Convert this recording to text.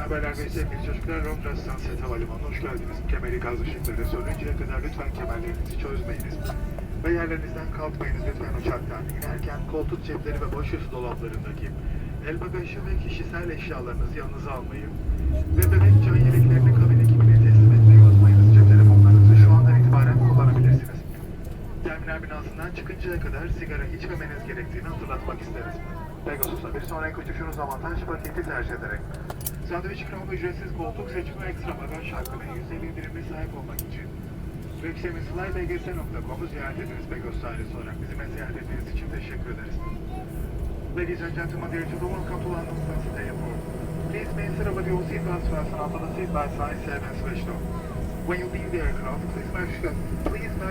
haberler ve sevgili çocuklar Londra Sunset Havalimanı'na hoş geldiniz. Kemeri gaz ışıkları sönünceye kadar lütfen kemerlerinizi çözmeyiniz. Ve yerlerinizden kalkmayınız lütfen uçaktan. İnerken koltuk cepleri ve başüstü dolaplarındaki el bagajı ve kişisel eşyalarınızı yanınıza almayı ve bebek can yeleklerini kabin ekibine teslim etmeyi unutmayınız. Cep telefonlarınızı şu andan itibaren kullanabilirsiniz. Terminal binasından çıkıncaya kadar sigara içmemeniz gerektiğini hatırlatmak isteriz. Pegasus'ta bir sonraki uçuşunuz avantaj paketi tercih ederek. Sandviç ikramı ücretsiz koltuk seçimi ekstra bagaj hakkına %50 indirimli sahip olmak için web flybgs.com'u ziyaret ediniz Pegasus ailesi olarak bizimle seyahat ettiğiniz için teşekkür ederiz. Ladies and gentlemen, dear children, welcome to London Stansted Airport. Please consider with your seatbelts fastened after the seatbelt sign 7 switched off. When you leave the aircraft, please make sure, please make